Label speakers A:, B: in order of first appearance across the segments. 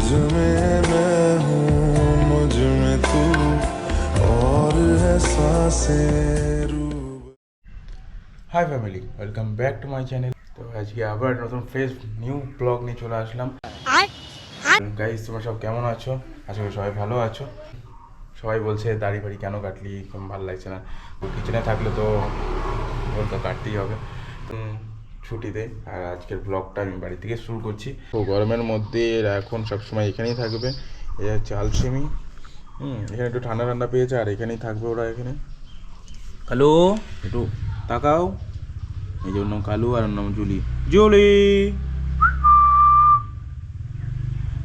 A: तुझ में मैं हूँ मुझ में तू और है सांसें रूबरू
B: hi family welcome back to my channel তো আজকে আবার নতুন ফ্রেশ নিউ ব্লগ নিয়ে চলে আসলাম গাইজ তোমরা সব কেমন আছো আশা করি সবাই ভালো আছো সবাই বলছে দাড়ি বাড়ি কেন কাটলি কেমন ভালো লাগছে না তো কিচেনে থাকলে তো বলতো কাটতেই হবে তো ছুটিতে। আর আজকের ব্লগটা আমি বাড়ি থেকে শুরু করছি। তো গরমের মধ্যে এরা এখন সবসময় এখানেই থাকবে। এই হচ্ছে আলসেমি। হুম এখানে একটু ঠান্ডা ঠান্ডা পেয়েছে আর এখানেই থাকবে ওরা এখানে। হ্যালো একটু তাকাও। এই জন্য কালু আর ওর নাম জুলি। জুলি!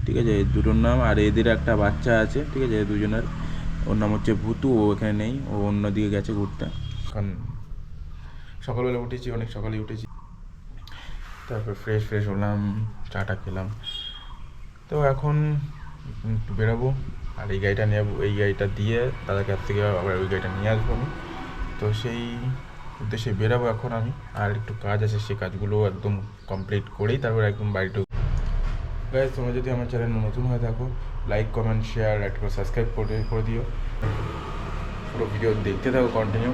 B: ঠিক আছে এই দুটোর নাম। আর এদের একটা বাচ্চা আছে ঠিক আছে দুজনের। ওর নাম হচ্ছে ভুতু ও এখানে নেই ও অন্যদিকে গেছে ঘুরতে। এখন সকালবেলা উঠেছি অনেক সকালে উঠেছি। তারপর ফ্রেশ ফ্রেশ হলাম চাটা খেলাম। তো এখন একটু বেরোবো, আর এই গাড়িটা নেব এই গাড়িটা দিয়ে দাদার কাছ থেকে আবার ওই গাড়িটা নিয়ে আসব আমি। তো সেই উদ্দেশ্যে বেরাবো এখন আমি, আর একটু কাজ আছে সেই কাজগুলো একদম কমপ্লিট করেই তারপর একদম বাড়ি ঢুকবো। গাইজ তোমরা যদি আমার চ্যানেল নতুন হয়ে থাকো লাইক কমেন্ট শেয়ার একটা করে সাবস্ক্রাইব করে করে দিও। পুরো ভিডিও দেখতে থাকো কন্টিনিউ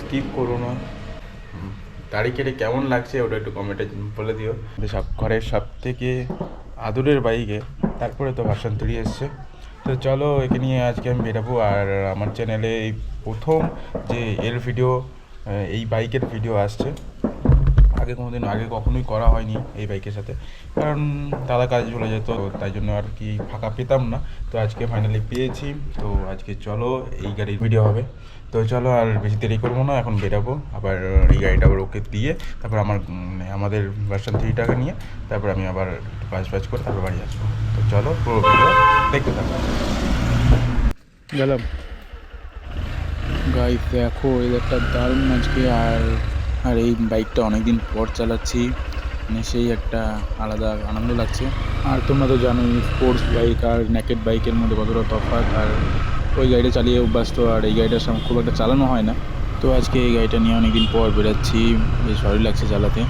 B: স্কিপ করো না। দাড়ি কেটে কেমন লাগছে ওটা একটু কমেন্টে বলে দিও। সব ঘরের সব থেকে আদরের বাইকে, তারপরে তো ভার্সন তুলি এসছে। তো চলো একে নিয়ে আজকে আমি বেরাবো, আর আমার চ্যানেলে এই প্রথম যে এর ভিডিও এই বাইকের ভিডিও আসছে। আগে কোনোদিন, আগে কখনোই করা হয়নি এই বাইকের সাথে। কারণ দাদা কাজে চলে যেত তাই জন্য আর কি ফাঁকা পেতাম না। তো আজকে ফাইনালি পেয়েছি। তো আজকে চলো, এই গাড়ির ভিডিও হবে। তো চলো আর বেশি দেরি করব না, এখন বেরাবো। আবার এই গাড়িটা আবার ওকে দিয়ে, তারপর আমার আমাদের ভার্সন থ্রি টাকা নিয়ে, তারপর আমি আবার বাজ বাজ করে তারপর বাড়ি আসব। তো চলো, পুরো ভিডিও দেখতে থাকো।
C: গেলাম। গাইস দেখো এদেরটা দারুণ আজকে, আর আর এই বাইকটা অনেক দিন পর চালাচ্ছি। মানে সেই একটা আলাদা আনন্দ লাগছে। আর তোমরা তো জানোই স্পোর্টস বাইক আর ন্যাকেট বাইকের মধ্যে কতটা তফাৎ। আর ওই গাড়িটা চালিয়ে অভ্যস্ত, আর এই গাড়িটা খুব একটা চালানো হয় না। তো আজকে এই গাড়িটা নিয়ে অনেকদিন পর বেরাচ্ছি। বেশ ভালোই লাগছে চালাতে।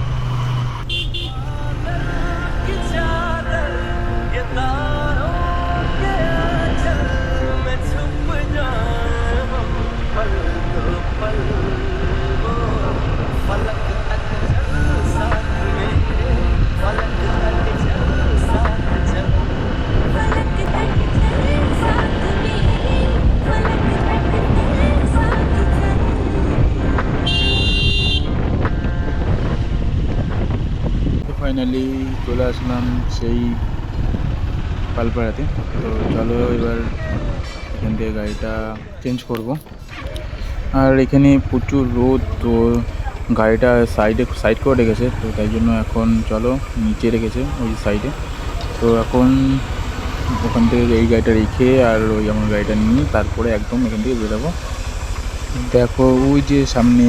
C: ফাইনালি চলে আসলাম সেই পালপাড়াতে। তো চলো এবার এখান থেকে গাড়িটা চেঞ্জ করব। আর এখানে প্রচুর রোদ, তো গাড়িটা সাইডে সাইড করে রেখেছে, তো তাই জন্য এখন চলো নিচে রেখেছে ওই সাইডে তো এখন ওখান থেকে এই গাড়িটা রেখে আর ওই আমার গাড়িটা নিয়ে তারপরে একদম এখান থেকে বেরোবো। দেখো ওই যে সামনে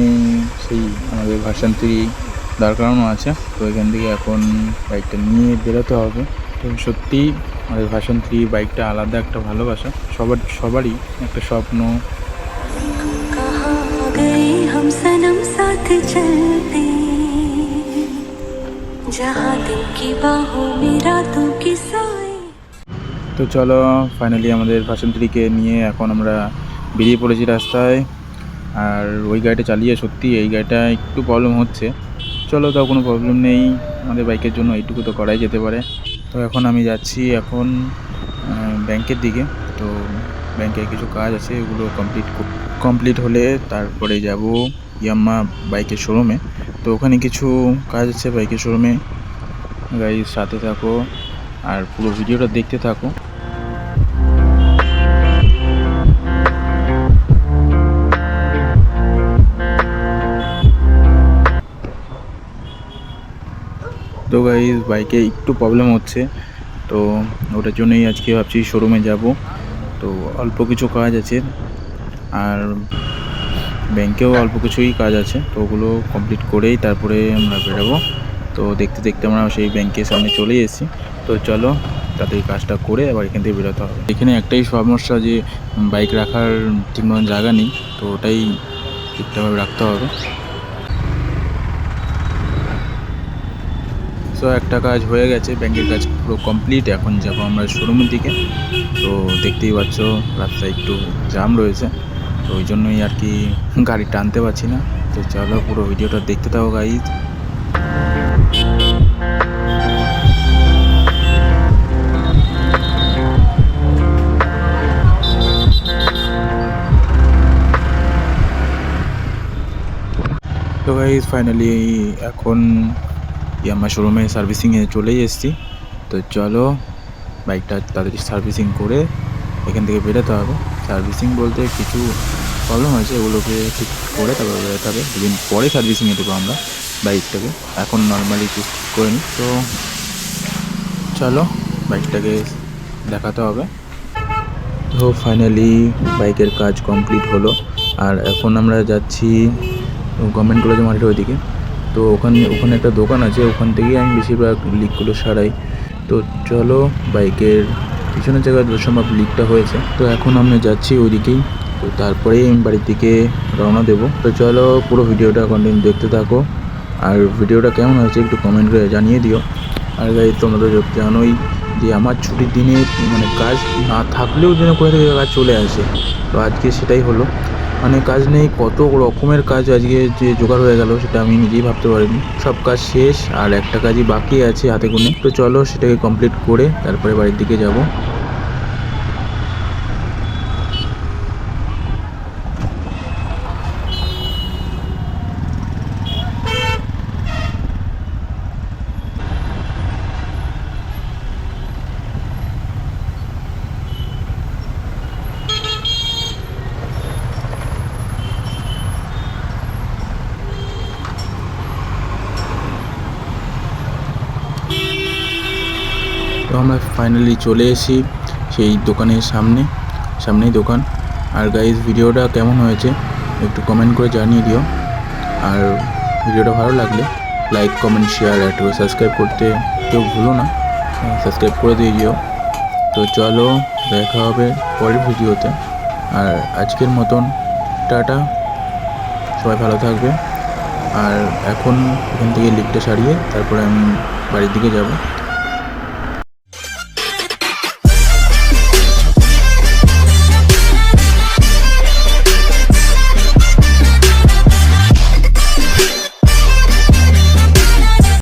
C: সেই আমাদের ভার্সন থ্রি দাঁড় করানো আছে। তো এখান থেকে এখন বাইকটা নিয়ে বেরোতে হবে। তো সত্যি আমাদের ভাষণ থ্রি বাইকটা আলাদা একটা ভালোবাসা। সবার সবারই একটা স্বপ্ন। তো চলো ফাইনালি আমাদের ভাষণ থ্রিকে নিয়ে এখন আমরা বেরিয়ে পড়েছি রাস্তায়। আর ওই গাড়িটা চালিয়ে সত্যি এই গাড়িটা একটু প্রবলেম হচ্ছে। চলো, তাও কোনো প্রবলেম নেই। আমাদের বাইকের জন্য এইটুকু তো করাই যেতে পারে। তো এখন আমি যাচ্ছি এখন ব্যাংকের দিকে। তো ব্যাংকে কিছু কাজ আছে, এগুলো কমপ্লিট কমপ্লিট হলে তারপরে যাব ইয়াম্মা বাইকের শোরুমে তো ওখানে কিছু কাজ আছে বাইকের শোরুমে গাড়ির সাথে থাকো আর পুরো ভিডিওটা দেখতে থাকো। তো গাইজ বাইকে একটু প্রবলেম হচ্ছে। তো ওটার জন্যই আজকে ভাবছি শোরুমে যাব। তো অল্প কিছু কাজ আছে। আর ব্যাংকেও অল্প কিছুই কাজ আছে। তো ওগুলো কমপ্লিট করেই তারপরে আমরা বেরোবো। তো দেখতে দেখতে আমরা সেই ব্যাংকের সামনে চলে এসেছি। তো চলো তাদের কাজটা করে আবার এখান থেকে বেরোতে হবে। এখানে একটাই সমস্যা যে বাইক রাখার ঠিক জায়গা নেই। তো ওটাই ঠিকঠাকভাবে রাখতে হবে। সো
B: একটা কাজ হয়ে গেছে, ব্যাংকের কাজ পুরো কমপ্লিট এখন যাব আমরা শোরুমের দিকে। তো দেখতেই পাচ্ছ, রাস্তায় একটু জাম রয়েছে, তো ওই জন্যই আর কি গাড়ি টানতে পারছি না। তো চলো পুরো ভিডিওটা দেখতে থাকো গাইজ তো গাইজ ফাইনালি এখন ইয়ামা শোরুমে সার্ভিসিংয়ে চলেই এসেছি। তো চলো বাইকটা তাড়াতাড়ি সার্ভিসিং করে এখান থেকে বেরোতে হবে। সার্ভিসিং বলতে কিছু প্রবলেম হয়েছে, এগুলোকে ঠিক করে তারপরে বেরোতে হবে। দুদিন পরে সার্ভিসিংয়ে দেবো আমরা বাইকটাকে এখন নর্মালি ঠিক করে নিই। তো চলো বাইকটাকে দেখাতে হবে। তো ফাইনালি বাইকের কাজ কমপ্লিট হলো। আর এখন আমরা যাচ্ছি গভর্নমেন্ট কলেজের মাঠের ওইদিকে। তো ওখানে ওখানে একটা দোকান আছে, ওখান থেকেই আমি বেশিরভাগ লিকগুলো সারাই। তো চলো, বাইকের পিছনের জায়গায় যথাসম্ভব লিকটা হয়েছে। তো এখন আমরা যাচ্ছি ওইদিকেই। তো তারপরেই আমি বাড়ির দিকে রওনা দেবো। তো চলো, পুরো ভিডিওটা কন্টিনিউ দেখতে থাকো। আর ভিডিওটা কেমন হয়েছে একটু কমেন্ট করে জানিয়ে দিও। আর গাই তোমরা তো জানোই যে আমার ছুটির দিনে মানে কাজ না থাকলেও যেন কোথা থেকে কাজ চলে আসে। তো আজকে সেটাই হলো। মানে কাজ নেই, কত রকমের কাজ আজকে যে জোগাড় হয়ে গেল সেটা আমি নিজেই ভাবতে পারিনি। সব কাজ শেষ আর একটা কাজই বাকি আছে হাতে গুনে। তো চলো সেটাকে কমপ্লিট করে তারপরে বাড়ির দিকে যাব। তো আমরা ফাইনালি চলে এসেছি সেই দোকানের সামনে, সামনেই দোকান। আর গাইজ ভিডিওটা কেমন হয়েছে একটু কমেন্ট করে জানিয়ে দিও। আর ভিডিওটা ভালো লাগলে লাইক কমেন্ট শেয়ার একটু সাবস্ক্রাইব করতে কেউ ভুলো না। সাবস্ক্রাইব করে দিয়ে দিও। তো চলো দেখা হবে পরের ভিডিওতে। আর আজকের মতন টাটা। সবাই ভালো থাকবে। আর এখন এখান থেকে লিকটা সারিয়ে তারপরে আমি বাড়ির দিকে যাব।